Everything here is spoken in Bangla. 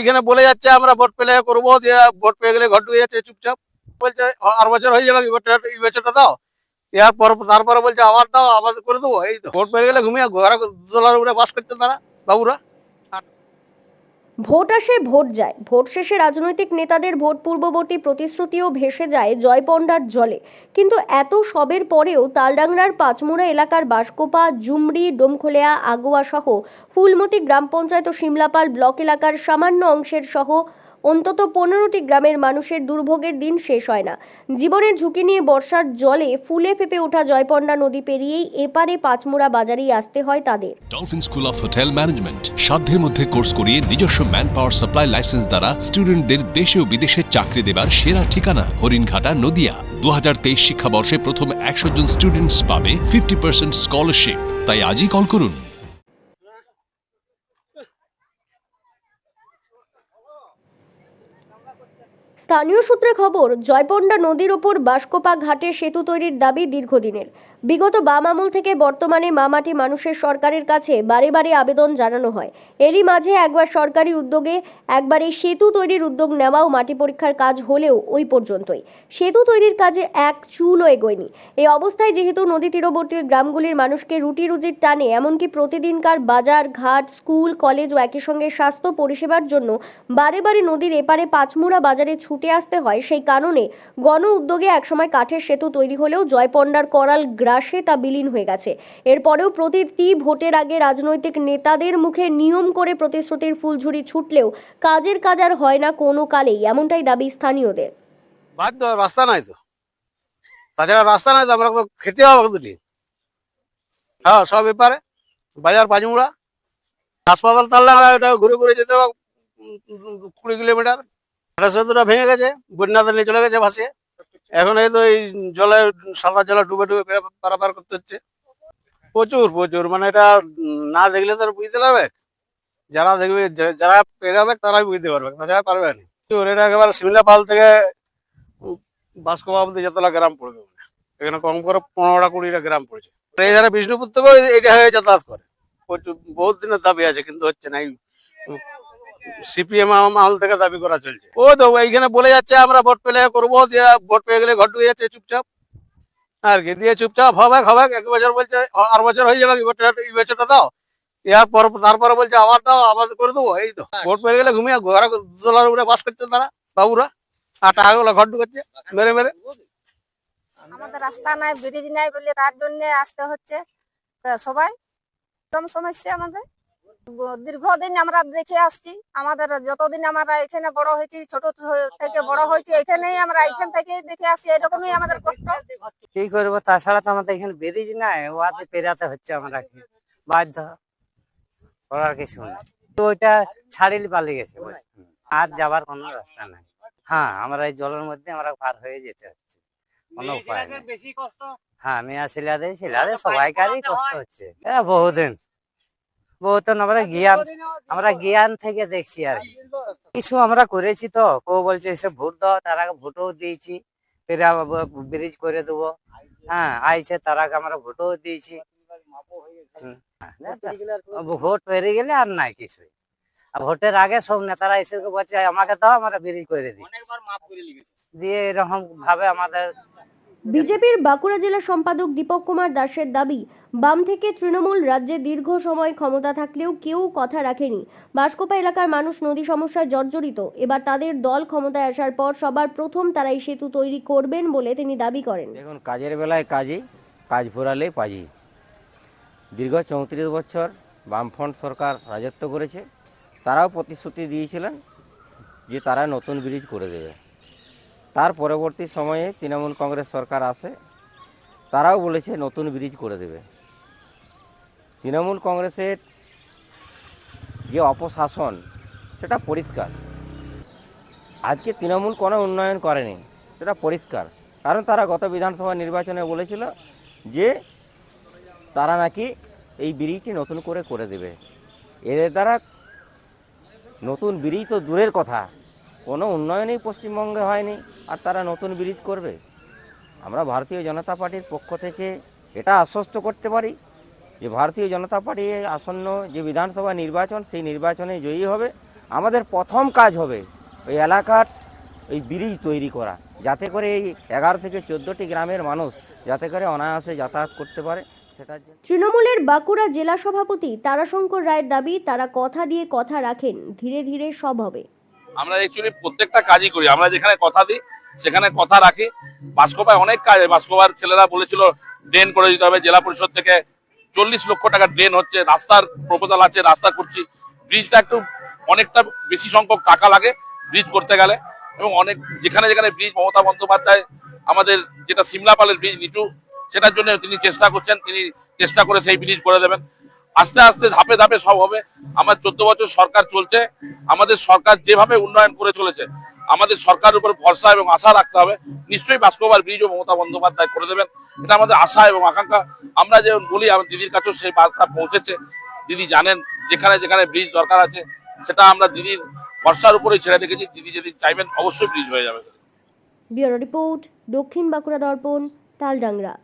এইখানে বলে যাচ্ছে, আমরা ভোট পেলে করব দিয়ে ভোট পেয়ে গেলে ঘর ঢুকে যাচ্ছে, চুপচাপ। বলছে আর বছর হয়ে যাবে বছরটা দাও। ইয়ার পর তারপরে বলছে, আবার দাও, আবার করে দেবো। এই তো। ভোট পেয়ে গেলে ঘুমিয়ে ঘরে দোলার উপরে বাস করছে তারা, বাবুরা। ভোট আসে, ভোট যায়। ভোট শেষে রাজনৈতিক নেতাদের ভোট পূর্ববর্তী প্রতিশ্রুতিও ভেসে যায় জয়পণ্ডার জলে। কিন্তু এত সবের পরেও তালডাংরার পাঁচমোড়া এলাকার বাসকোপা, জুমড়ি, ডোমখোলেয়া আগোয়া সহ ফুলমতি গ্রাম পঞ্চায়েত ও শিমলাপাল ব্লক এলাকার সামান্য অংশের সহ অন্তত পনেরোটি গ্রামের মানুষের দুর্ভোগের দিন শেষ হয় না। জীবনের ঝুঁকি নিয়ে বর্ষার জলে ফুলে ফেপে ওঠা জয়পণ্ডা নদী পেরিয়েই এপারে পাঁচমুড়া বাজারেই আসতে হয় তাদের। Dolphin school of hotel management সাধ্যের মধ্যে কোর্স করিয়ে নিজস্ব ম্যান পাওয়ার সাপ্লাই লাইসেন্স দ্বারা স্টুডেন্টদের দেশে ও বিদেশে চাকরি দেবার সেরা ঠিকানা, হরিণঘাটা, নদিয়া। দু হাজার তেইশ শিক্ষাবর্ষে প্রথম একশো জন স্টুডেন্টস পাবে ফিফটি পার্সেন্ট স্কলারশিপ তাই আজই কল করুন। স্থানীয় সূত্রে খবর জয়পন্ডা নদীর ওপর বাসকোপা ঘাটে সেতু তৈরির দাবি দীর্ঘদিনের। বিগত বাম আমল থেকে বর্তমানে মামাটি মানুষের সরকারের কাছে বারে বারে আবেদন জানানো হয়। এরই মাঝে একবার সরকারি উদ্যোগে একবার এই সেতু তৈরির উদ্যোগ নেওয়াও মাটি পরীক্ষার কাজ হলেও ওই পর্যন্তই। সেতু তৈরির কাজে এক চুলও এগোয়নি। এই অবস্থায় যেহেতু নদী তীরবর্তী গ্রামগুলির মানুষকে রুটি রুজির টানে, এমনকি প্রতিদিনকার বাজার, ঘাট, স্কুল কলেজ ও একই সঙ্গে স্বাস্থ্য পরিষেবার জন্য বারে বারে নদীর এপারে পাঁচমুড়া বাজারে ছুটে আসতে হয়, সেই কারণে গণ উদ্যোগে একসময় কাঠের সেতু তৈরি হলেও জয়পন্ডার করাল গ্রাসে তা বিলীন হয়ে গেছে। এরপরেও প্রতিটি ভোটের আগে রাজনৈতিক নেতাদের মুখে নিয়ম করে প্রতিশ্রুতির ফুলঝুরি ছুটলেও কাজের কাজ আর হয় না কোনো কালেই, এমনটাই দাবি স্থানীয়দের। বাধ্য রাস্তা নাই তো। তাছাড়া রাস্তা নাই তো, আমরা তো খেতে হবে দুটি হ্যাঁ সব ব্যাপারে বাজার পাঁচমুড়া হাসপাতাল তাহলে আমরা ওটা ঘুরে ঘুরে যেতে হবে কুড়ি কিলোমিটার। ভেঙে গেছে, বন্যাতে নিয়ে চলে গেছে ভাসিয়ে। এখন এই তো এই জলে, সাদা জলে ডুবে ডুবে পারাপার করতে হচ্ছে। প্রচুর প্রচুর মানে এটা না দেখলে তো বুঝতে পারবে। যারা দেখবে যারা পেরাবে তারাই বুঝতে পারবে, তাছাড়া পারবে না। এটা একেবারে সিমলা পাল থেকে বাসকোবা অব্দি যতটা গ্রাম পড়বে এখানে কম করে পনেরোটা, কুড়িটা গ্রাম পড়েছে। এই ধারে বিষ্ণুপুর থেকেও এটা হয়ে যাতায়াত করে। প্রচুর, বহুত দিনের দাবি আছে, কিন্তু হচ্ছে না। সিপিএম আমল থেকে দাবি করা চলছে। ও তো এইখানে বলে যাচ্ছে আমরা ভোট পেলে করব দিয়ে ভোট পেয়ে গেলে ঘর ঢুকে যাচ্ছে চুপচাপ। আর কি দিয়ে চুপচাপ হবে হবে এক বছর বলছে আর বছর হয়ে যাবে এই বছরটা দাও। ইয়ার পর তারপরে বলছে আবার দাও আবার করে দেবো এই তো। ভোট পেয়ে গেলে ঘুমিয়ে ঘরে দোলার উপরে বাস করছে তারা বাবুরা। আর টাকাগুলো ঘর ঢুকাচ্ছে মেরে মেরে। আমাদের রাস্তা নাই ব্রিজ নাই বলে তার জন্য আসতে হচ্ছে। সবাই কম সমস্যা আমাদের। দীর্ঘদিন আমরা দেখে আসছি আমাদের যতদিন আমরা এখানে বড় হয়েছি ছোট থেকে বড় হয়েছি এখানেই আমরা এখান থেকে দেখে আসছি এরকমই আমাদের কষ্ট। কি করব? তাছাড়া তো আমাদের এখানে ব্রিজ নাই ওয়াতে পেরাতে হচ্ছে আমরা বাধ্য। করার কিছু নেই। তো ওইটা ছাড়িলে পালিয়ে গেছে আর যাবার কোনো রাস্তা নাই। হ্যাঁ আমরা এই জলের মধ্যে আমরা পার হয়ে যেতে হচ্ছে। কোনো উপায় নেই। হ্যাঁ মেয়া ছেলেদের ছেলেদের সবাইকারই কষ্ট হচ্ছে। হ্যাঁ বহুদিন। বহুদিন আমরা জ্ঞান আমরা জ্ঞান থেকে দেখছি আর কি। কিছু আমরা করেছি তো কেউ বলছে এসে ভোট দাও তারা ভোটও দিয়েছি ফের ব্রিজ করে দেবো। হ্যাঁ আইছে তারাকে আমরা ভোটও দিয়েছি। হ্যাঁ, ভোট পেরিয়ে গেলে আর নাই কিছুই। আর ভোটের আগে সব নেতারা এসে বলছে আমাকে দাও আমরা ব্রিজ করে দিই দিয়ে এরকম ভাবে আমাদের বিজেপির বাঁকুড়া জেলা সম্পাদক দীপক কুমার দাসের দাবি, বাম থেকে তৃণমূল রাজ্যে দীর্ঘ সময় ক্ষমতা থাকলেও কেউ কথা রাখেনি। বাসকোপা এলাকার মানুষ নদী সমস্যায় জর্জরিত। এবার তাদের দল ক্ষমতায় আসার পর সবার প্রথম তারাই সেতু তৈরি করবেন বলে তিনি দাবি করেন। দেখুন, কাজের বেলায় কাজই, কাজ ফুরালে পাজি। দীর্ঘ চৌত্রিশ বছর বামফ্রন্ট সরকার রাজত্ব করেছে। তারাও প্রতিশ্রুতি দিয়েছিলেন যে তারা নতুন ব্রিজ করে দেবে। তার পরবর্তী সময়ে তৃণমূল কংগ্রেস সরকার আসে, তারাও বলেছে নতুন ব্রিজ করে দেবে। তৃণমূল কংগ্রেসের যে অপশাসন, সেটা পরিষ্কার। আজকে তৃণমূল কোনো উন্নয়ন করেনি, সেটা পরিষ্কার। কারণ তারা গত বিধানসভা নির্বাচনে বলেছিল যে তারা নাকি এই ব্রিজটি নতুন করে করে দেবে। এর দ্বারা নতুন ব্রিজ তো দূরের কথা, কোনো উন্নয়নই পশ্চিমবঙ্গে হয়নি। আর তারা নতুন ব্রিজ করবে। আমরা ভারতীয় জনতা পার্টির পক্ষ থেকে এটা আশ্বস্ত করতে পারি যে ভারতীয় জনতা পার্টি আসন্ন যে বিধানসভা নির্বাচন সেই নির্বাচনে জয়ী হবে। আমাদের প্রথম কাজ হবে ওই এলাকার ওই ব্রিজ তৈরি করা যাতে করে এই এগারো থেকে চোদ্দোটি গ্রামের মানুষ যাতে করে অনায়াসে যাতায়াত করতে পারে। তৃণমূলের বাঁকুড়া জেলা সভাপতি তারাশঙ্কর রায়ের দাবি তারা কথা দিয়ে কথা রাখেন ধীরে ধীরে সব হবে। আমরা অ্যাকচুয়ালি প্রত্যেকটা কাজই করি আমরা যেখানে কথা দিই সেখানে কথা রাখি। বাসকোপায় অনেক কাজ বাসকোপার ছেলেরা বলেছিল, ড্রেন করে দিতে হবে। জেলা পরিষদ থেকে চল্লিশ লক্ষ টাকা ড্রেন হচ্ছে। রাস্তার প্রপোজাল আছে, রাস্তা করছি। ব্রিজটা একটু অনেকটা বেশি সংখ্যক টাকা লাগে ব্রিজ করতে গেলে। এবং অনেক যেখানে যেখানে ব্রিজ, মমতা বন্দ্যোপাধ্যায়, আমাদের যেটা সিমলাপালের ব্রিজ, নিচু, সেটার জন্য তিনি চেষ্টা করছেন। তিনি চেষ্টা করে সেই ব্রিজ করে দেবেন। আস্তে আস্তে ধাপে ধাপে সব হবে। আমার চোদ্দ বছর সরকার চলছে। আমাদের সরকার যেভাবে উন্নয়ন করে চলেছে, আমাদের সরকারের উপর ভরসা এবং আশা রাখতে হবে। নিশ্চয়ই বাস্কোবার ব্রিজ ও মমতা বন্দ্যোপাধ্যায় করে দেবেন। এটা আমাদের আশা এবং আকাঙ্ক্ষা। আমরা যে বলি, আমার দিদির কাছেও সেই বার্তা পৌঁছেছে। দিদি জানেন যেখানে যেখানে ব্রিজ দরকার আছে, সেটা আমরা দিদির ভরসার উপরেই ছেড়ে রেখেছি। দিদি যদি চাইবেন, অবশ্যই ব্রিজ হয়ে যাবে। ব্যুরো রিপোর্ট, দক্ষিণ বাঁকুড়া দর্পণ, তালডাংরা।